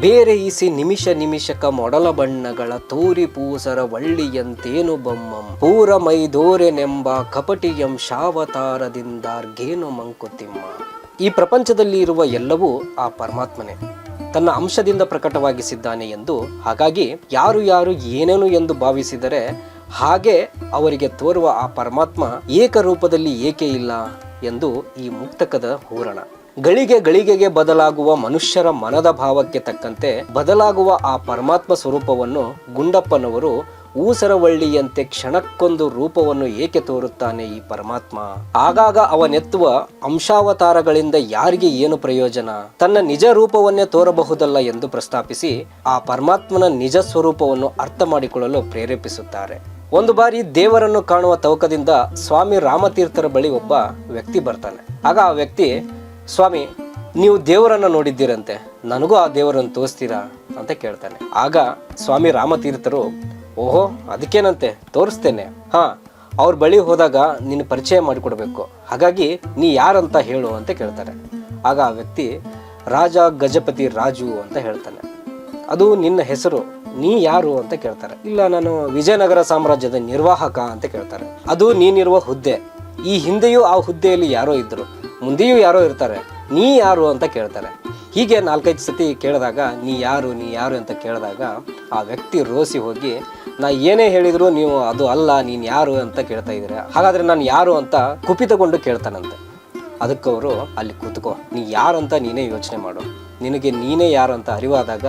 ಬೇರೆ ಇಸಿ ನಿಮಿಷ ನಿಮಿಷಕ ಮೊಡಲ ಬಣ್ಣಗಳ ತೋರಿ ಪೂಸರ ವಳ್ಳಿಯಂತೇನು ಬೊಮ್ಮಂ. ಪೂರ ಮೈದೋರೆನೆಂಬ ಕಪಟಿಯಂ ಶಾವತಾರದಿಂದಾರ್ಗೇನು ಮಂಕುತಿಮ್ಮ. ಈ ಪ್ರಪಂಚದಲ್ಲಿ ಇರುವ ಎಲ್ಲವೂ ಆ ಪರಮಾತ್ಮನೇ. ತನ್ನ ಅಂಶದಿಂದ ಪ್ರಕಟವಾಗಿಸಿದ್ದಾನೆ ಎಂದು, ಹಾಗಾಗಿ ಯಾರು ಯಾರು ಏನೇನು ಎಂದು ಭಾವಿಸಿದರೆ ಹಾಗೆ ಅವರಿಗೆ ತೋರುವ ಆ ಪರಮಾತ್ಮ ಏಕರೂಪದಲ್ಲಿ ಏಕೆ ಇಲ್ಲ ಎಂದು ಈ ಮುಕ್ತಕದ ಹೂರಣ. ಗಳಿಗೆ ಗಳಿಗೆಗೆ ಬದಲಾಗುವ ಮನುಷ್ಯರ ಮನದ ಭಾವಕ್ಕೆ ತಕ್ಕಂತೆ ಬದಲಾಗುವ ಆ ಪರಮಾತ್ಮ ಸ್ವರೂಪವನ್ನು ಗುಂಡಪ್ಪನವರು ಊಸರವಳ್ಳಿಯಂತೆ ಕ್ಷಣಕ್ಕೊಂದು ರೂಪವನ್ನು ಏಕೆ ತೋರುತ್ತಾನೆ ಈ ಪರಮಾತ್ಮ? ಆಗಾಗ ಅವನೆತ್ತುವ ಅಂಶಾವತಾರಗಳಿಂದ ಯಾರಿಗೆ ಏನು ಪ್ರಯೋಜನ? ತನ್ನ ನಿಜ ರೂಪವನ್ನೇ ತೋರಬಹುದಲ್ಲ ಎಂದು ಪ್ರಸ್ತಾಪಿಸಿ ಆ ಪರಮಾತ್ಮನ ನಿಜ ಸ್ವರೂಪವನ್ನು ಅರ್ಥ ಮಾಡಿಕೊಳ್ಳಲು ಪ್ರೇರೇಪಿಸುತ್ತಾರೆ. ಒಂದು ಬಾರಿ ದೇವರನ್ನು ಕಾಣುವ ತವಕದಿಂದ ಸ್ವಾಮಿ ರಾಮತೀರ್ಥರ ಬಳಿ ಒಬ್ಬ ವ್ಯಕ್ತಿ ಬರ್ತಾನೆ. ಆಗ ಆ ವ್ಯಕ್ತಿ ಸ್ವಾಮಿ, ನೀವು ದೇವರನ್ನ ನೋಡಿದ್ದೀರಂತೆ. ನನಗೂ ಆ ದೇವರನ್ನು ತೋರಿಸ್ತೀರಾ ಅಂತ ಕೇಳ್ತಾನೆ. ಆಗ ಸ್ವಾಮಿ ರಾಮತೀರ್ಥರು, ಓಹೋ, ಅದಕ್ಕೇನಂತೆ? ತೋರಿಸ್ತೇನೆ. ಹಾ, ಅವ್ರ ಬಳಿ ಹೋದಾಗ ನೀನು ಪರಿಚಯ ಮಾಡಿಕೊಡ್ಬೇಕು. ಹಾಗಾಗಿ ನೀ ಯಾರಂತ ಹೇಳು ಅಂತ ಕೇಳ್ತಾರೆ. ಆಗ ಆ ವ್ಯಕ್ತಿ, ರಾಜ ಗಜಪತಿ ರಾಜು ಅಂತ ಹೇಳ್ತಾನೆ. ಅದು ನಿನ್ನ ಹೆಸರು, ನೀ ಯಾರು ಅಂತ ಕೇಳ್ತಾರೆ. ಇಲ್ಲ, ನಾನು ವಿಜಯನಗರ ಸಾಮ್ರಾಜ್ಯದ ನಿರ್ವಾಹಕ ಅಂತ ಕೇಳ್ತಾರೆ. ಅದು ನೀನಿರುವ ಹುದ್ದೆ. ಈ ಹಿಂದೆಯೂ ಆ ಹುದ್ದೆಯಲ್ಲಿ ಯಾರೋ ಇದ್ರು. ಮುಂದೆಯೂ ಯಾರೋ ಇರ್ತಾರೆ. ನೀ ಯಾರು ಅಂತ ಕೇಳ್ತಾರೆ. ಹೀಗೆ ನಾಲ್ಕೈದು ಸತಿ ಕೇಳಿದಾಗ, ನೀ ಯಾರು ನೀ ಯಾರು ಅಂತ ಕೇಳಿದಾಗ ಆ ವ್ಯಕ್ತಿ ರೋಸಿ ಹೋಗಿ, ನಾ ಏನೇ ಹೇಳಿದ್ರು ನೀವು ಅದು ಅಲ್ಲ, ನೀನು ಯಾರು ಅಂತ ಕೇಳ್ತಾ ಇದ್ದೀರ? ಹಾಗಾದ್ರೆ ನಾನು ಯಾರು ಅಂತ ಕುಪಿತಗೊಂಡು ಕೇಳ್ತಾನಂತೆ. ಅದಕ್ಕೆ ಅವರು ಅಲ್ಲಿ ಕೂತ್ಕೋ, ನೀ ಯಾರು ಅಂತ ನೀನೇ ಯೋಚನೆ ಮಾಡು. ನಿನಗೆ ನೀನೇ ಯಾರು ಅಂತ ಅರಿವಾದಾಗ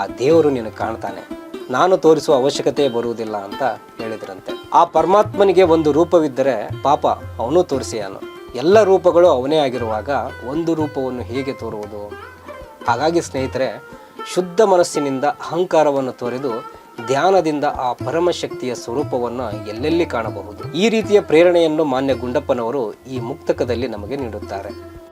ಆ ದೇವರು ನಿನಗೆ ಕಾಣ್ತಾನೆ. ನಾನು ತೋರಿಸುವ ಅವಶ್ಯಕತೆ ಬರುವುದಿಲ್ಲ ಅಂತ ಹೇಳಿದ್ರಂತೆ. ಆ ಪರಮಾತ್ಮನಿಗೆ ಒಂದು ರೂಪವಿದ್ದರೆ ಪಾಪ ಅವನು ತೋರಿಸಿಯಾನು ಎಲ್ಲ ರೂಪಗಳು ಅವನೇ ಆಗಿರುವಾಗ ಒಂದು ರೂಪವನ್ನು ಹೇಗೆ ತೋರುವುದು? ಹಾಗಾಗಿ ಸ್ನೇಹಿತರೆ, ಶುದ್ಧ ಮನಸ್ಸಿನಿಂದ ಅಹಂಕಾರವನ್ನು ತೊರೆದು ಧ್ಯಾನದಿಂದ ಆ ಪರಮಶಕ್ತಿಯ ಸ್ವರೂಪವನ್ನು ಎಲ್ಲೆಲ್ಲಿ ಕಾಣಬಹುದು? ಈ ರೀತಿಯ ಪ್ರೇರಣೆಯನ್ನು ಮಾನ್ಯ ಗುಂಡಪ್ಪನವರು ಈ ಮುಕ್ತಕದಲ್ಲಿ ನಮಗೆ ನೀಡುತ್ತಾರೆ.